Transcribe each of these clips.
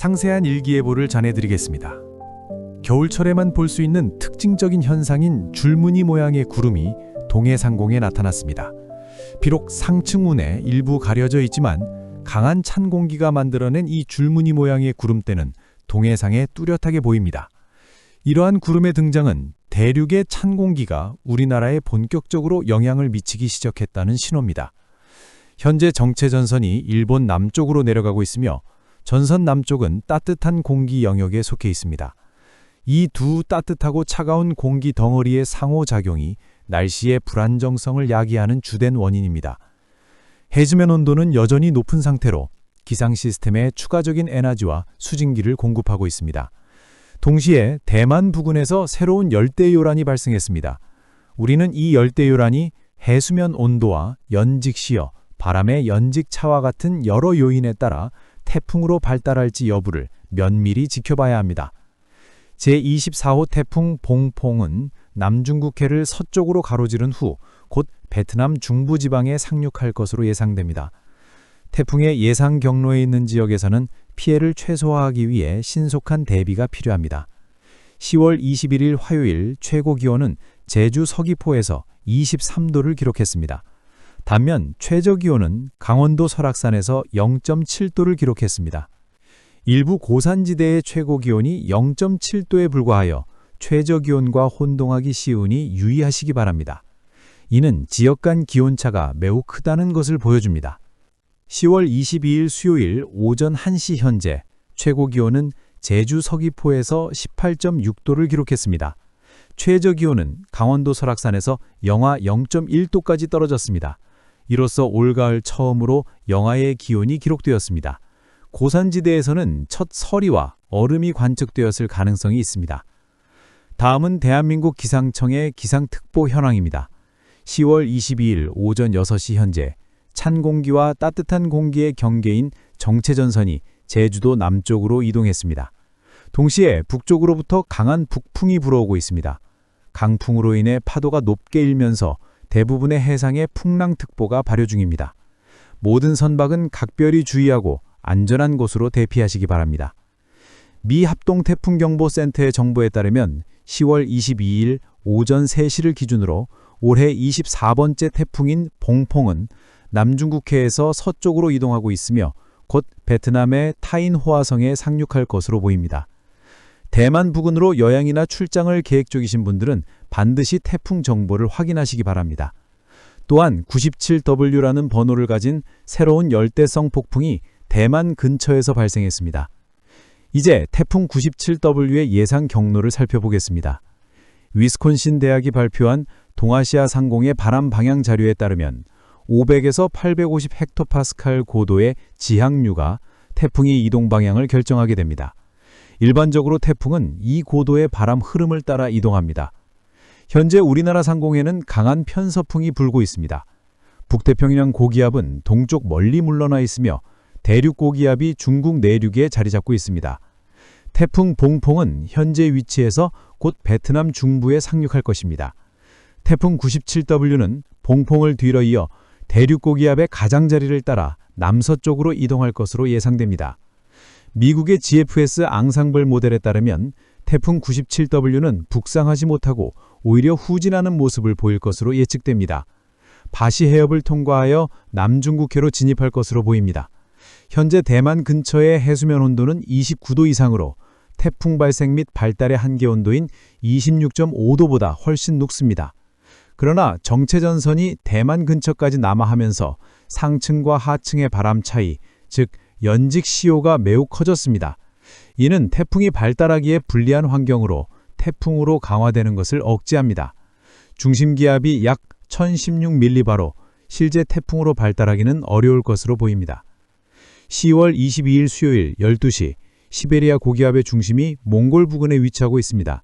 상세한 일기예보를 전해드리겠습니다. 겨울철에만 볼 수 있는 특징적인 현상인 줄무늬 모양의 구름이 동해 상공에 나타났습니다. 비록 상층운에 일부 가려져 있지만 강한 찬 공기가 만들어낸 이 줄무늬 모양의 구름대는 동해상에 뚜렷하게 보입니다. 이러한 구름의 등장은 대륙의 찬 공기가 우리나라에 본격적으로 영향을 미치기 시작했다는 신호입니다. 현재 정체 전선이 일본 남쪽으로 내려가고 있으며 전선 남쪽은 따뜻한 공기 영역에 속해 있습니다. 이 두 따뜻하고 차가운 공기 덩어리의 상호작용이 날씨의 불안정성을 야기하는 주된 원인입니다. 해수면 온도는 여전히 높은 상태로 기상 시스템에 추가적인 에너지와 수증기를 공급하고 있습니다. 동시에 대만 부근에서 새로운 열대요란이 발생했습니다. 우리는 이 열대요란이 해수면 온도와 연직 시어, 바람의 연직 차와 같은 여러 요인에 따라 태풍으로 발달할지 여부를 면밀히 지켜봐야 합니다. 제24호 태풍 봉퐁은 남중국해를 서쪽으로 가로지른 후 곧 베트남 중부지방에 상륙할 것으로 예상됩니다. 태풍의 예상 경로에 있는 지역에서는 피해를 최소화하기 위해 신속한 대비가 필요합니다. 10월 21일 화요일 최고 기온은 제주 서귀포에서 23도를 기록했습니다. 반면 최저 기온은 강원도 설악산에서 0.7도를 기록했습니다. 일부 고산지대의 최고 기온이 0.7도에 불과하여 최저 기온과 혼동하기 쉬우니 유의하시기 바랍니다. 이는 지역 간 기온차가 매우 크다는 것을 보여줍니다. 10월 22일 수요일 오전 1시 현재 최고 기온은 제주 서귀포에서 18.6도를 기록했습니다. 최저 기온은 강원도 설악산에서 영하 0.1도까지 떨어졌습니다. 이로써 올가을 처음으로 영하의 기온이 기록되었습니다. 고산지대에서는 첫 서리와 얼음이 관측되었을 가능성이 있습니다. 다음은 대한민국 기상청의 기상특보 현황입니다. 10월 22일 오전 6시 현재 찬 공기와 따뜻한 공기의 경계인 정체전선이 제주도 남쪽으로 이동했습니다. 동시에 북쪽으로부터 강한 북풍이 불어오고 있습니다. 강풍으로 인해 파도가 높게 일면서 대부분의 해상에 풍랑특보가 발효 중입니다. 모든 선박은 각별히 주의하고 안전한 곳으로 대피하시기 바랍니다. 미 합동태풍경보센터의 정보에 따르면 10월 22일 오전 3시를 기준으로 올해 24번째 태풍인 봉퐁은 남중국해에서 서쪽으로 이동하고 있으며 곧 베트남의 타인호아성에 상륙할 것으로 보입니다. 대만 부근으로 여행이나 출장을 계획 중이신 분들은 반드시 태풍 정보를 확인하시기 바랍니다. 또한 97W라는 번호를 가진 새로운 열대성 폭풍이 대만 근처에서 발생했습니다. 이제 태풍 97W의 예상 경로를 살펴보겠습니다. 위스콘신 대학이 발표한 동아시아 상공의 바람 방향 자료에 따르면 500에서 850 헥토파스칼 고도의 지항류가 태풍의 이동 방향을 결정하게 됩니다. 일반적으로 태풍은 이 고도의 바람 흐름을 따라 이동합니다. 현재 우리나라 상공에는 강한 편서풍이 불고 있습니다. 북태평양 고기압은 동쪽 멀리 물러나 있으며 대륙 고기압이 중국 내륙에 자리 잡고 있습니다. 태풍 봉퐁은 현재 위치에서 곧 베트남 중부에 상륙할 것입니다. 태풍 97W는 봉퐁을 뒤로 이어 대륙 고기압의 가장자리를 따라 남서쪽으로 이동할 것으로 예상됩니다. 미국의 GFS 앙상블 모델에 따르면 태풍 97W는 북상하지 못하고 오히려 후진하는 모습을 보일 것으로 예측됩니다. 바시 해협을 통과하여 남중국해로 진입할 것으로 보입니다. 현재 대만 근처의 해수면 온도는 29도 이상으로 태풍 발생 및 발달의 한계 온도인 26.5도보다 훨씬 높습니다. 그러나 정체전선이 대만 근처까지 남하하면서 상층과 하층의 바람 차이, 즉 연직 시효가 매우 커졌습니다. 이는 태풍이 발달하기에 불리한 환경으로 태풍으로 강화되는 것을 억제합니다. 중심기압이 약 1016밀리바로 실제 태풍으로 발달하기는 어려울 것으로 보입니다. 10월 22일 수요일 12시 시베리아 고기압의 중심이 몽골 부근에 위치하고 있습니다.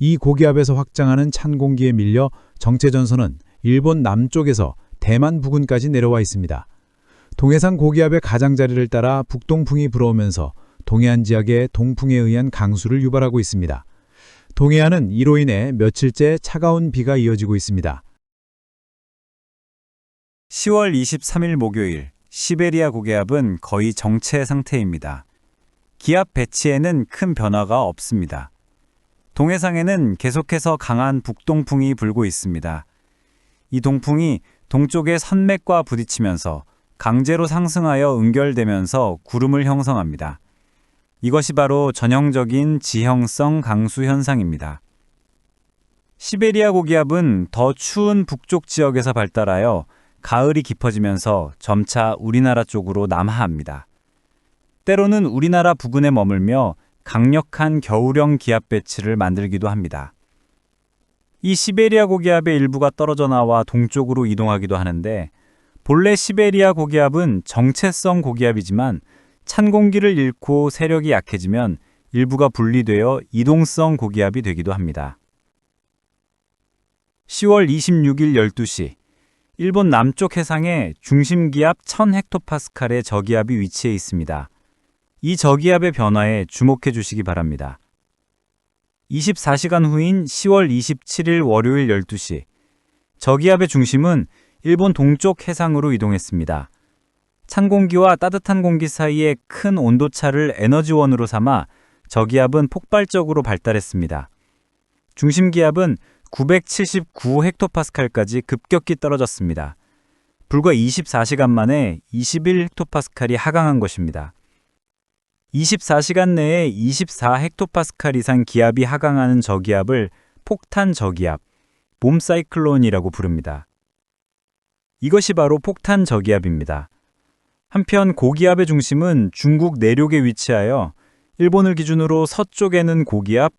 이 고기압에서 확장하는 찬 공기에 밀려 정체전선은 일본 남쪽에서 대만 부근까지 내려와 있습니다. 동해상 고기압의 가장자리를 따라 북동풍이 불어오면서 동해안 지역에 동풍에 의한 강수를 유발하고 있습니다. 동해안은 이로 인해 며칠째 차가운 비가 이어지고 있습니다. 10월 23일 목요일 시베리아 고기압은 거의 정체 상태입니다. 기압 배치에는 큰 변화가 없습니다. 동해상에는 계속해서 강한 북동풍이 불고 있습니다. 이 동풍이 동쪽의 산맥과 부딪히면서 강제로 상승하여 응결되면서 구름을 형성합니다. 이것이 바로 전형적인 지형성 강수 현상입니다. 시베리아 고기압은 더 추운 북쪽 지역에서 발달하여 가을이 깊어지면서 점차 우리나라 쪽으로 남하합니다. 때로는 우리나라 부근에 머물며 강력한 겨울형 기압 배치를 만들기도 합니다. 이 시베리아 고기압의 일부가 떨어져 나와 동쪽으로 이동하기도 하는데 본래 시베리아 고기압은 정체성 고기압이지만 찬 공기를 잃고 세력이 약해지면 일부가 분리되어 이동성 고기압이 되기도 합니다. 10월 26일 12시 일본 남쪽 해상에 중심 기압 1000헥토파스칼의 저기압이 위치해 있습니다. 이 저기압의 변화에 주목해 주시기 바랍니다. 24시간 후인 10월 27일 월요일 12시 저기압의 중심은 일본 동쪽 해상으로 이동했습니다. 찬 공기와 따뜻한 공기 사이의 큰 온도차를 에너지원으로 삼아 저기압은 폭발적으로 발달했습니다. 중심 기압은 979 헥토파스칼까지 급격히 떨어졌습니다. 불과 24시간 만에 21 헥토파스칼이 하강한 것입니다. 24시간 내에 24 헥토파스칼 이상 기압이 하강하는 저기압을 폭탄 저기압, 봄 사이클론이라고 부릅니다. 이것이 바로 폭탄 저기압입니다. 한편 고기압의 중심은 중국 내륙에 위치하여 일본을 기준으로 서쪽에는 고기압,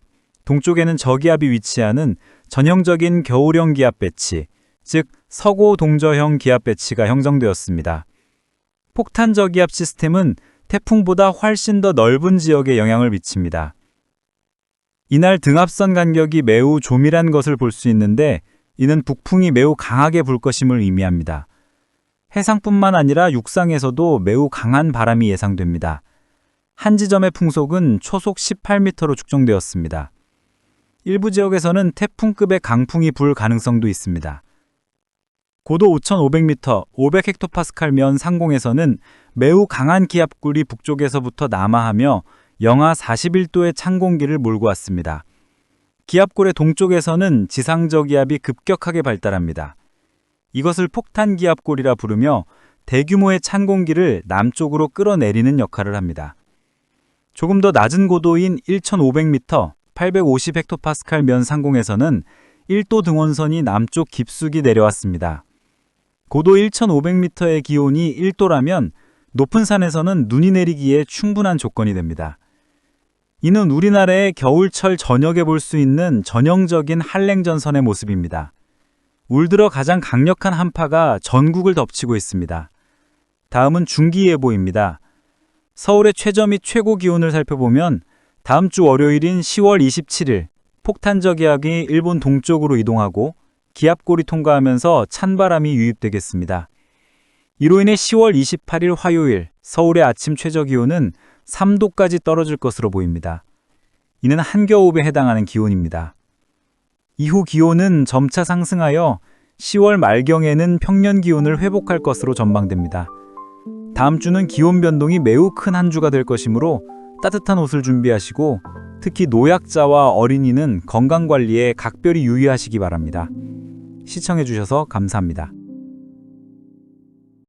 동쪽에는 저기압이 위치하는 전형적인 겨울형 기압 배치, 즉 서고 동저형 기압 배치가 형성되었습니다. 폭탄 저기압 시스템은 태풍보다 훨씬 더 넓은 지역에 영향을 미칩니다. 이날 등압선 간격이 매우 조밀한 것을 볼 수 있는데 이는 북풍이 매우 강하게 불 것임을 의미합니다. 해상뿐만 아니라 육상에서도 매우 강한 바람이 예상됩니다. 한 지점의 풍속은 초속 18m로 측정되었습니다. 일부 지역에서는 태풍급의 강풍이 불 가능성도 있습니다. 고도 5,500m, 500헥토파스칼면 상공에서는 매우 강한 기압굴이 북쪽에서부터 남하하며 영하 41도의 찬 공기를 몰고 왔습니다. 기압골의 동쪽에서는 지상저 기압이 급격하게 발달합니다. 이것을 폭탄 기압골이라 부르며 대규모의 찬 공기를 남쪽으로 끌어내리는 역할을 합니다. 조금 더 낮은 고도인 1,500m, 850헥토파스칼 면 상공에서는 1도 등원선이 남쪽 깊숙이 내려왔습니다. 고도 1,500m의 기온이 1도라면 높은 산에서는 눈이 내리기에 충분한 조건이 됩니다. 이는 우리나라의 겨울철 저녁에 볼 수 있는 전형적인 한랭전선의 모습입니다. 울 들어 가장 강력한 한파가 전국을 덮치고 있습니다. 다음은 중기예보입니다. 서울의 최저 및 최고 기온을 살펴보면 다음 주 월요일인 10월 27일 폭탄저 기압이 일본 동쪽으로 이동하고 기압골이 통과하면서 찬바람이 유입되겠습니다. 이로 인해 10월 28일 화요일 서울의 아침 최저 기온은 3도까지 떨어질 것으로 보입니다. 이는 한겨울에 해당하는 기온입니다. 이후 기온은 점차 상승하여 10월 말경에는 평년 기온을 회복할 것으로 전망됩니다. 다음 주는 기온 변동이 매우 큰 한 주가 될 것이므로 따뜻한 옷을 준비하시고 특히 노약자와 어린이는 건강 관리에 각별히 유의하시기 바랍니다. 시청해 주셔서 감사합니다.